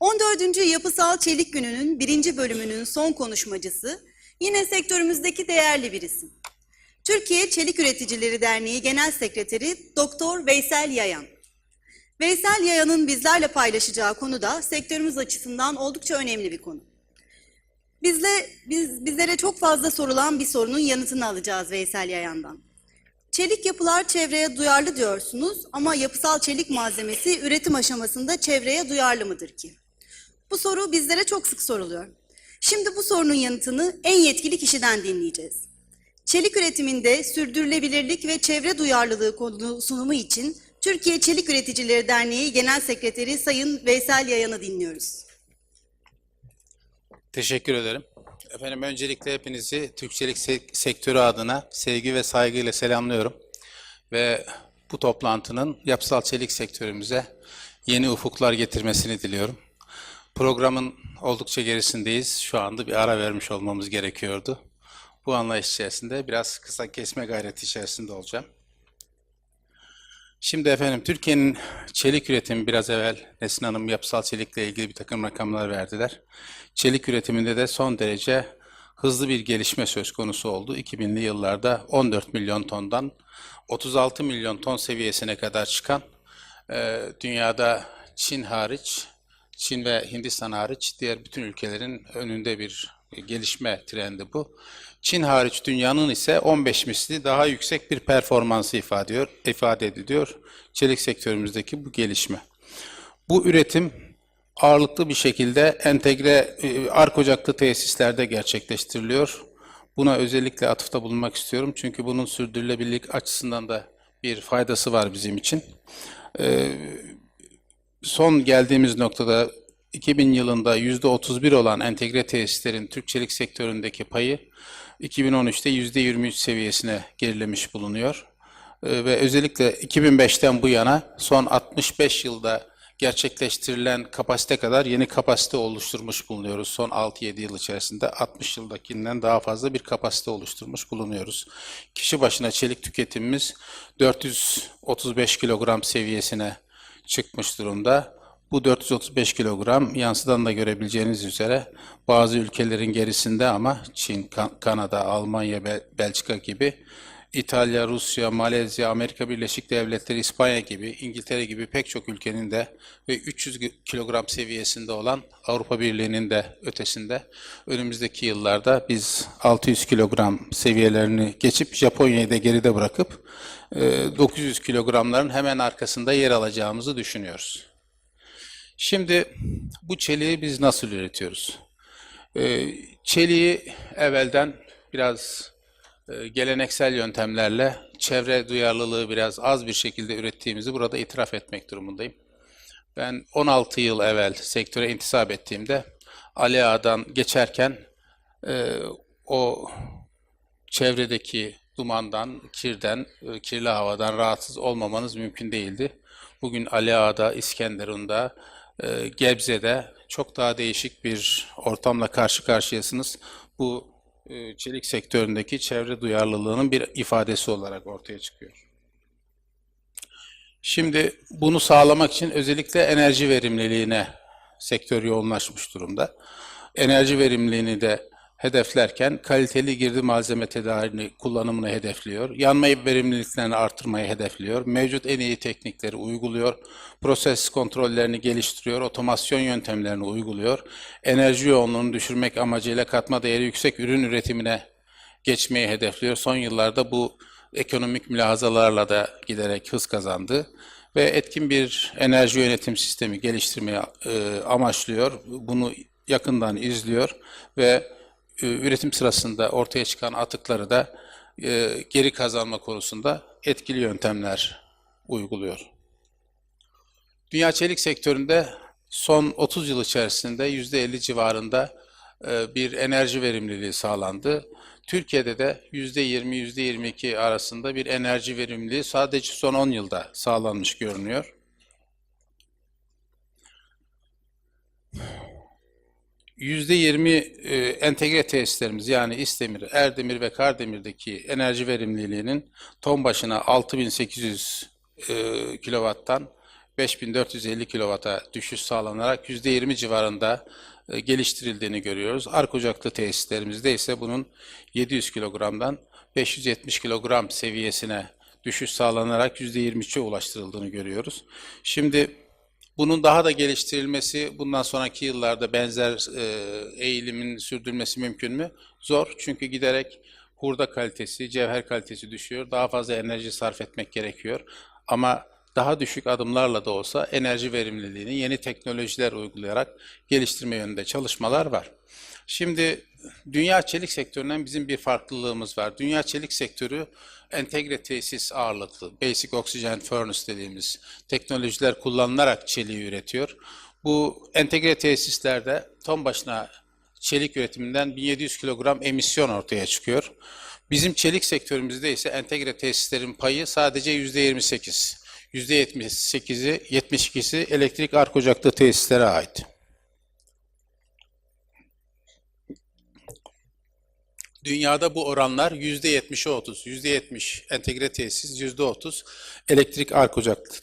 14. Yapısal Çelik Günü'nün birinci bölümünün son konuşmacısı yine sektörümüzdeki değerli bir isim. Türkiye Çelik Üreticileri Derneği Genel Sekreteri Doktor Veysel Yayan. Veysel Yayan'ın bizlerle paylaşacağı konu da sektörümüz açısından oldukça önemli bir konu. Bizle, biz, bizlere çok fazla sorulan bir sorunun yanıtını alacağız Veysel Yayan'dan. Çelik yapılar çevreye duyarlı diyorsunuz ama yapısal çelik malzemesi üretim aşamasında çevreye duyarlı mıdır ki? Bu soru bizlere çok sık soruluyor. Şimdi bu sorunun yanıtını en yetkili kişiden dinleyeceğiz. Çelik üretiminde sürdürülebilirlik ve çevre duyarlılığı konu sunumu için Türkiye Çelik Üreticileri Derneği Genel Sekreteri Sayın Veysel Yayan'ı dinliyoruz. Teşekkür ederim. Efendim öncelikle hepinizi Türkçelik sek- sektörü adına sevgi ve saygıyla selamlıyorum. Ve bu toplantının yapısal çelik sektörümüze yeni ufuklar getirmesini diliyorum. Programın oldukça gerisindeyiz. Şu anda bir ara vermiş olmamız gerekiyordu. Bu anlayış içerisinde biraz kısa kesme gayreti içerisinde olacağım. Şimdi efendim Türkiye'nin çelik üretimi biraz evvel Nesin Hanım yapısal çelikle ilgili bir takım rakamlar verdiler. Çelik üretiminde de son derece hızlı bir gelişme söz konusu oldu. 2000'li yıllarda 14 milyon tondan 36 milyon ton seviyesine kadar çıkan e, dünyada Çin hariç, Çin ve Hindistan hariç diğer bütün ülkelerin önünde bir gelişme trendi bu. Çin hariç dünyanın ise 15 misli daha yüksek bir performansı ifade ediyor, ifade ediliyor çelik sektörümüzdeki bu gelişme. Bu üretim ağırlıklı bir şekilde entegre e, ark ocaklı tesislerde gerçekleştiriliyor. Buna özellikle atıfta bulunmak istiyorum çünkü bunun sürdürülebilirlik açısından da bir faydası var bizim için. Ee, son geldiğimiz noktada 2000 yılında %31 olan entegre tesislerin Türk çelik sektöründeki payı 2013'te %23 seviyesine gerilemiş bulunuyor. Ee, Ve özellikle 2005'ten bu yana son 65 yılda gerçekleştirilen kapasite kadar yeni kapasite oluşturmuş bulunuyoruz. Son 6-7 yıl içerisinde 60 yıldakinden daha fazla bir kapasite oluşturmuş bulunuyoruz. Kişi başına çelik tüketimimiz 435 kilogram seviyesine çıkmış durumda. Bu 435 kilogram yansıdan da görebileceğiniz üzere bazı ülkelerin gerisinde ama Çin, Kan- Kanada, Almanya, Bel- Belçika gibi İtalya, Rusya, Malezya, Amerika Birleşik Devletleri, İspanya gibi, İngiltere gibi pek çok ülkenin de ve 300 kilogram seviyesinde olan Avrupa Birliği'nin de ötesinde önümüzdeki yıllarda biz 600 kilogram seviyelerini geçip Japonya'yı da geride bırakıp e, 900 kilogramların hemen arkasında yer alacağımızı düşünüyoruz. Şimdi bu çeliği biz nasıl üretiyoruz? Ee, Çeliği evvelden biraz e, geleneksel yöntemlerle çevre duyarlılığı biraz az bir şekilde ürettiğimizi burada itiraf etmek durumundayım. Ben 16 yıl evvel sektöre intisap ettiğimde Ali Ağa'dan geçerken e, o çevredeki dumandan, kirden, e, kirli havadan rahatsız olmamanız mümkün değildi. Bugün Ali Ağa'da, İskenderun'da, e, Gebze'de çok daha değişik bir ortamla karşı karşıyasınız. Bu çelik sektöründeki çevre duyarlılığının bir ifadesi olarak ortaya çıkıyor. Şimdi bunu sağlamak için özellikle enerji verimliliğine sektör yoğunlaşmış durumda. Enerji verimliliğini de hedeflerken kaliteli girdi malzeme tedarini kullanımını hedefliyor. Yanma verimliliklerini artırmayı hedefliyor. Mevcut en iyi teknikleri uyguluyor. Proses kontrollerini geliştiriyor. Otomasyon yöntemlerini uyguluyor. Enerji yoğunluğunu düşürmek amacıyla katma değeri yüksek ürün üretimine geçmeyi hedefliyor. Son yıllarda bu ekonomik mülahazalarla da giderek hız kazandı ve etkin bir enerji yönetim sistemi geliştirmeyi e, amaçlıyor. Bunu yakından izliyor ve üretim sırasında ortaya çıkan atıkları da e, geri kazanma konusunda etkili yöntemler uyguluyor. Dünya çelik sektöründe son 30 yıl içerisinde %50 civarında e, bir enerji verimliliği sağlandı. Türkiye'de de %20-%22 arasında bir enerji verimliliği sadece son 10 yılda sağlanmış görünüyor. %20 e, entegre tesislerimiz yani İstemir, Erdemir ve Kardemir'deki enerji verimliliğinin ton başına 6800 e, kilovattan 5450 kilovata düşüş sağlanarak %20 civarında e, geliştirildiğini görüyoruz. Ark ocaklı tesislerimizde ise bunun 700 kilogramdan 570 kilogram seviyesine düşüş sağlanarak %23'e ulaştırıldığını görüyoruz. Şimdi bunun daha da geliştirilmesi, bundan sonraki yıllarda benzer e, eğilimin sürdürülmesi mümkün mü? Zor çünkü giderek hurda kalitesi, cevher kalitesi düşüyor. Daha fazla enerji sarf etmek gerekiyor. Ama daha düşük adımlarla da olsa enerji verimliliğini yeni teknolojiler uygulayarak geliştirme yönünde çalışmalar var. Şimdi dünya çelik sektöründen bizim bir farklılığımız var. Dünya çelik sektörü entegre tesis ağırlıklı, basic oxygen furnace dediğimiz teknolojiler kullanılarak çeliği üretiyor. Bu entegre tesislerde ton başına çelik üretiminden 1700 kilogram emisyon ortaya çıkıyor. Bizim çelik sektörümüzde ise entegre tesislerin payı sadece %28. %78'i, 72'si elektrik ark ocaklı tesislere ait. Dünyada bu oranlar %70'e 30. %70 entegre tesis, %30 elektrik ark ocaklı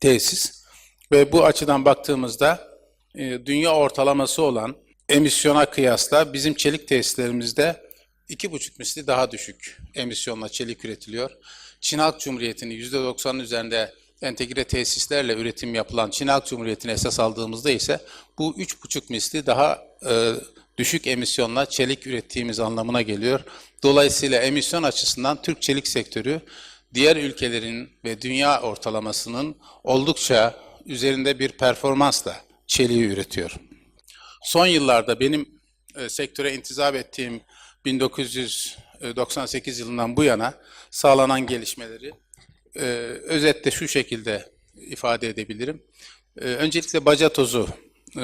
tesis. Ve bu açıdan baktığımızda e, dünya ortalaması olan emisyona kıyasla bizim çelik tesislerimizde iki buçuk misli daha düşük emisyonla çelik üretiliyor. Çin Halk Cumhuriyeti'nin %90'ın üzerinde entegre tesislerle üretim yapılan Çin Halk Cumhuriyeti'ni esas aldığımızda ise bu üç buçuk misli daha e, düşük emisyonla çelik ürettiğimiz anlamına geliyor. Dolayısıyla emisyon açısından Türk çelik sektörü diğer ülkelerin ve dünya ortalamasının oldukça üzerinde bir performansla çeliği üretiyor. Son yıllarda benim e, sektöre intizap ettiğim 1998 yılından bu yana sağlanan gelişmeleri e, özetle şu şekilde ifade edebilirim. E, öncelikle baca tozu, e,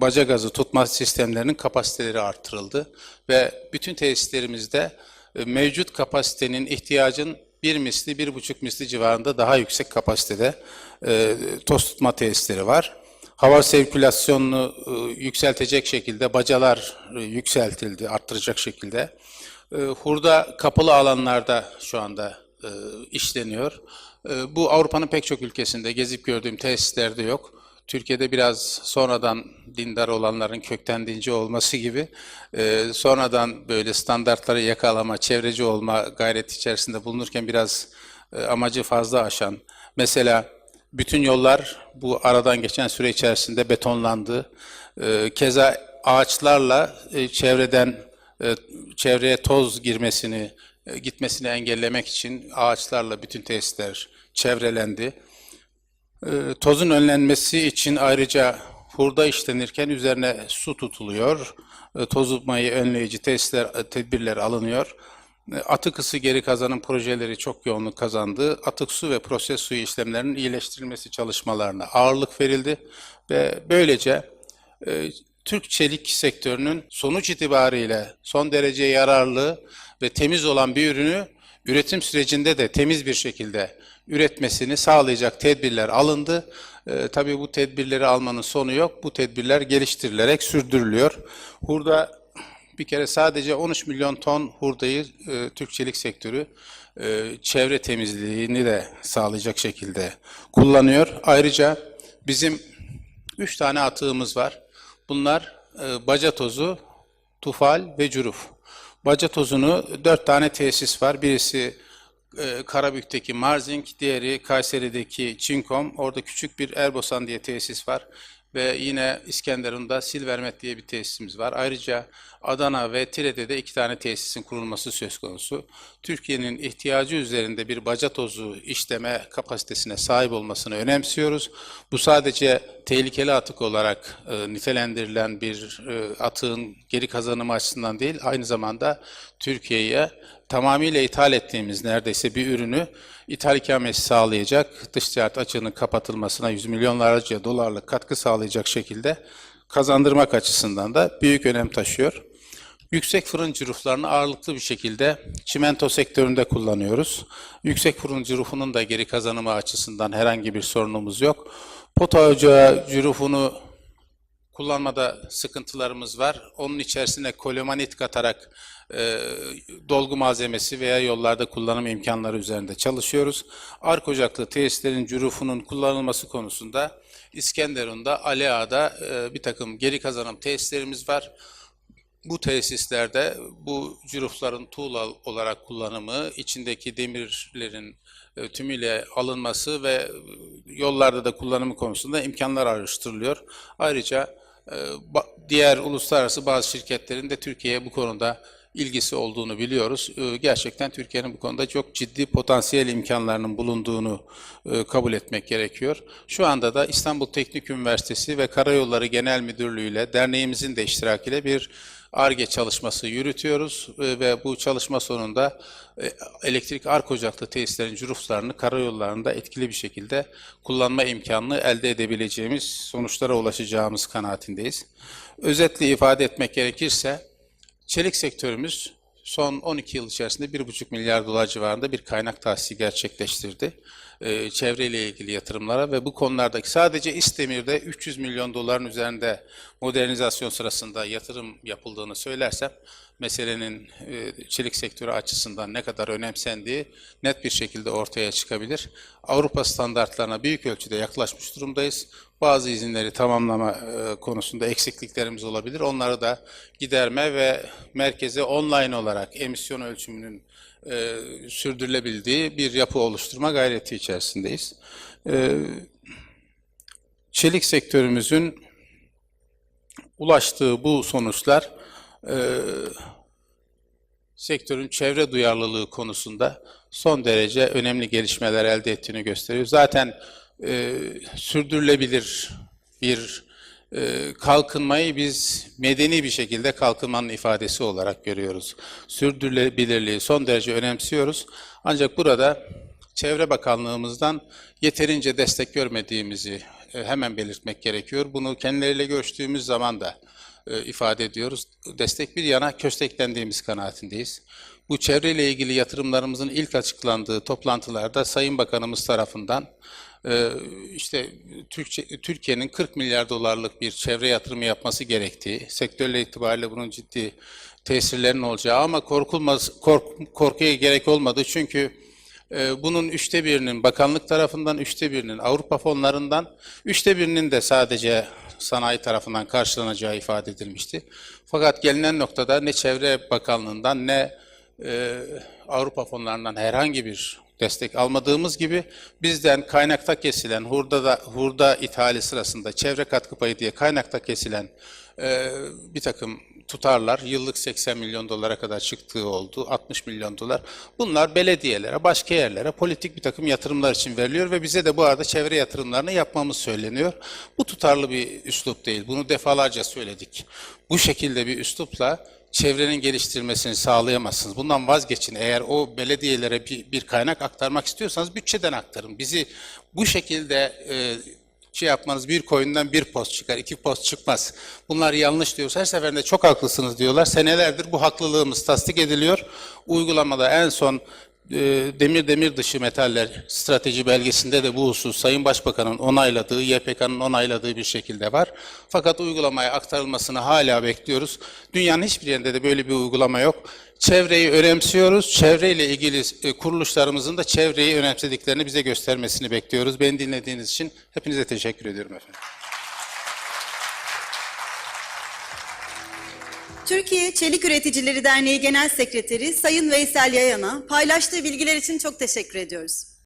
baca gazı tutma sistemlerinin kapasiteleri artırıldı ve bütün tesislerimizde e, mevcut kapasitenin ihtiyacın bir misli, bir buçuk misli civarında daha yüksek kapasitede e, toz tutma tesisleri var. Hava sirkülasyonunu e, yükseltecek şekilde bacalar yükseltildi, arttıracak şekilde. E, hurda kapalı alanlarda şu anda işleniyor. Bu Avrupa'nın pek çok ülkesinde gezip gördüğüm tesislerde yok. Türkiye'de biraz sonradan dindar olanların kökten dinci olması gibi e, sonradan böyle standartları yakalama, çevreci olma gayreti içerisinde bulunurken biraz e, amacı fazla aşan. Mesela bütün yollar bu aradan geçen süre içerisinde betonlandı. E, keza ağaçlarla e, çevreden e, çevreye toz girmesini, e, gitmesini engellemek için ağaçlarla bütün tesisler çevrelendi. E, tozun önlenmesi için ayrıca hurda işlenirken üzerine su tutuluyor. E, tozulmayı önleyici tesisler, e, tedbirler alınıyor. E, Atık ısı geri kazanım projeleri çok yoğunluk kazandı. Atık su ve proses suyu işlemlerinin iyileştirilmesi çalışmalarına ağırlık verildi ve böylece e, Türk çelik sektörünün sonuç itibariyle son derece yararlı ve temiz olan bir ürünü üretim sürecinde de temiz bir şekilde üretmesini sağlayacak tedbirler alındı. E, tabii bu tedbirleri almanın sonu yok. Bu tedbirler geliştirilerek sürdürülüyor. Hurda bir kere sadece 13 milyon ton hurdayı e, Türk çelik sektörü e, çevre temizliğini de sağlayacak şekilde kullanıyor. Ayrıca bizim 3 tane atığımız var. Bunlar e, baca tozu, tufal ve curuf. Baca tozunu 4 tane tesis var. Birisi e, Karabük'teki Marzink, diğeri Kayseri'deki Çinkom. Orada küçük bir Erbosan diye tesis var. Ve yine İskenderun'da Silvermet diye bir tesisimiz var. Ayrıca Adana ve Tire'de de iki tane tesisin kurulması söz konusu. Türkiye'nin ihtiyacı üzerinde bir baca tozu işleme kapasitesine sahip olmasını önemsiyoruz. Bu sadece tehlikeli atık olarak e, nitelendirilen bir e, atığın geri kazanımı açısından değil, aynı zamanda Türkiye'ye tamamıyla ithal ettiğimiz neredeyse bir ürünü ithal ikamesi sağlayacak, dış ticaret açığının kapatılmasına yüz milyonlarca dolarlık katkı sağlayacak şekilde kazandırmak açısından da büyük önem taşıyor. Yüksek fırın cüruflarını ağırlıklı bir şekilde çimento sektöründe kullanıyoruz. Yüksek fırın cürufunun da geri kazanımı açısından herhangi bir sorunumuz yok. Pota ocağı cürufunu kullanmada sıkıntılarımız var. Onun içerisine kolomanit katarak e, dolgu malzemesi veya yollarda kullanım imkanları üzerinde çalışıyoruz. Ark ocaklı tesislerin cürufunun kullanılması konusunda İskenderun'da, Ali Ağa'da e, bir takım geri kazanım tesislerimiz var. Bu tesislerde bu cürufların tuğla olarak kullanımı, içindeki demirlerin e, tümüyle alınması ve yollarda da kullanımı konusunda imkanlar araştırılıyor. Ayrıca diğer uluslararası bazı şirketlerin de Türkiye'ye bu konuda ilgisi olduğunu biliyoruz. E, Gerçekten Türkiye'nin bu konuda çok ciddi potansiyel imkanlarının bulunduğunu e, kabul etmek gerekiyor. Şu anda da İstanbul Teknik Üniversitesi ve Karayolları Genel Müdürlüğü ile derneğimizin de iştirakiyle bir ARGE çalışması yürütüyoruz e, ve bu çalışma sonunda e, elektrik ark ocaklı tesislerin cüruflarını karayollarında etkili bir şekilde kullanma imkanını elde edebileceğimiz sonuçlara ulaşacağımız kanaatindeyiz. Özetle ifade etmek gerekirse çelik sektörümüz son 12 yıl içerisinde 1,5 milyar dolar civarında bir kaynak tahsisi gerçekleştirdi. Ee, çevreyle ilgili yatırımlara ve bu konulardaki sadece İstemir'de 300 milyon doların üzerinde modernizasyon sırasında yatırım yapıldığını söylersem meselenin e, çelik sektörü açısından ne kadar önemsendiği net bir şekilde ortaya çıkabilir. Avrupa standartlarına büyük ölçüde yaklaşmış durumdayız. Bazı izinleri tamamlama e, konusunda eksikliklerimiz olabilir. Onları da giderme ve merkeze online olarak emisyon ölçümünün e, sürdürülebildiği bir yapı oluşturma gayreti içerisindeyiz. Çelik sektörümüzün ulaştığı bu sonuçlar e, sektörün çevre duyarlılığı konusunda son derece önemli gelişmeler elde ettiğini gösteriyor. Zaten e, sürdürülebilir bir e, kalkınmayı biz medeni bir şekilde kalkınmanın ifadesi olarak görüyoruz. Sürdürülebilirliği son derece önemsiyoruz. Ancak burada Çevre Bakanlığımızdan yeterince destek görmediğimizi e, hemen belirtmek gerekiyor. Bunu kendileriyle görüştüğümüz zaman da e, ifade ediyoruz. Destek bir yana kösteklendiğimiz kanaatindeyiz. Bu çevreyle ilgili yatırımlarımızın ilk açıklandığı toplantılarda Sayın Bakanımız tarafından e, işte Türkiye'nin 40 milyar dolarlık bir çevre yatırımı yapması gerektiği, sektörle itibariyle bunun ciddi tesirlerinin olacağı ama korkulmaz, kork, korkuya gerek olmadı çünkü bunun üçte birinin bakanlık tarafından, üçte birinin Avrupa fonlarından, üçte birinin de sadece sanayi tarafından karşılanacağı ifade edilmişti. Fakat gelinen noktada ne Çevre Bakanlığı'ndan ne e, Avrupa fonlarından herhangi bir destek almadığımız gibi bizden kaynakta kesilen hurda da hurda ithali sırasında çevre katkı payı diye kaynakta kesilen e, bir takım tutarlar yıllık 80 milyon dolara kadar çıktığı oldu. 60 milyon dolar. Bunlar belediyelere, başka yerlere politik bir takım yatırımlar için veriliyor ve bize de bu arada çevre yatırımlarını yapmamız söyleniyor. Bu tutarlı bir üslup değil. Bunu defalarca söyledik. Bu şekilde bir üslupla çevrenin geliştirilmesini sağlayamazsınız. Bundan vazgeçin. Eğer o belediyelere bir, bir kaynak aktarmak istiyorsanız bütçeden aktarın. Bizi bu şekilde e, şey yapmanız bir koyundan bir post çıkar, iki post çıkmaz. Bunlar yanlış diyoruz. Her seferinde çok haklısınız diyorlar. Senelerdir bu haklılığımız tasdik ediliyor. Uygulamada en son demir demir dışı metaller strateji belgesinde de bu husus Sayın Başbakan'ın onayladığı, YPK'nın onayladığı bir şekilde var. Fakat uygulamaya aktarılmasını hala bekliyoruz. Dünyanın hiçbir yerinde de böyle bir uygulama yok. Çevreyi önemsiyoruz. Çevreyle ilgili e, kuruluşlarımızın da çevreyi önemsediklerini bize göstermesini bekliyoruz. Beni dinlediğiniz için hepinize teşekkür ediyorum efendim. Türkiye Çelik Üreticileri Derneği Genel Sekreteri Sayın Veysel Yayan'a paylaştığı bilgiler için çok teşekkür ediyoruz.